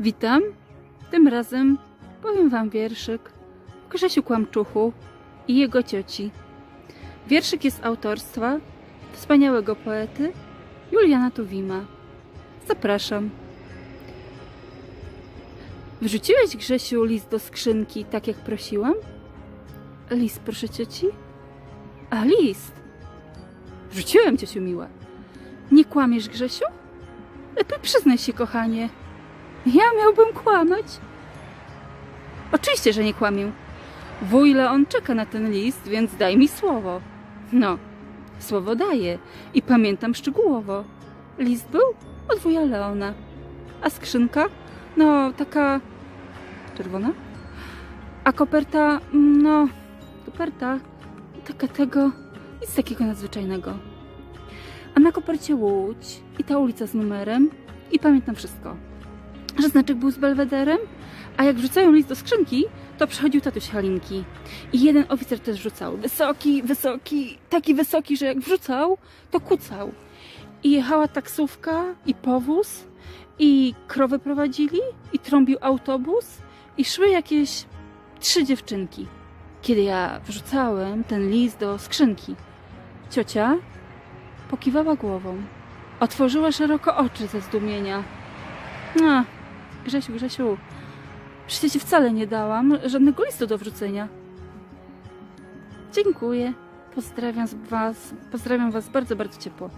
Witam. Tym razem powiem Wam wierszyk Grzesiu Kłamczuchu i jego cioci. Wierszyk jest autorstwa wspaniałego poety Juliana Tuwima. Zapraszam. Wrzuciłeś, Grzesiu, list do skrzynki, tak jak prosiłam? List, proszę cioci? A, list. Wrzuciłem, ciociu miła. Nie kłamiesz, Grzesiu? Lepiej przyznaj się, kochanie. Ja miałbym kłamać? Oczywiście, że nie kłamię. Wuj Leon czeka na ten list, więc daj mi słowo. No, słowo daję i pamiętam szczegółowo. List był od wuja Leona. A skrzynka? No, taka czerwona. A koperta, no, koperta, taka tego, nic takiego nadzwyczajnego. A na kopercie łódź i ta ulica z numerem i pamiętam wszystko. Że znaczek był z belwederem, a jak wrzucają list do skrzynki, to przychodził tatuś Halinki. I jeden oficer też wrzucał. Wysoki, wysoki, taki wysoki, że jak wrzucał, to kucał. I jechała taksówka i powóz, i krowy prowadzili, i trąbił autobus, i szły jakieś trzy dziewczynki. Kiedy ja wrzucałem ten list do skrzynki, ciocia pokiwała głową. Otworzyła szeroko oczy ze zdumienia. A, Grzesiu, Grzesiu, przecież ci wcale nie dałam żadnego listu do wrzucenia. Dziękuję. Pozdrawiam was, pozdrawiam was bardzo, bardzo ciepło.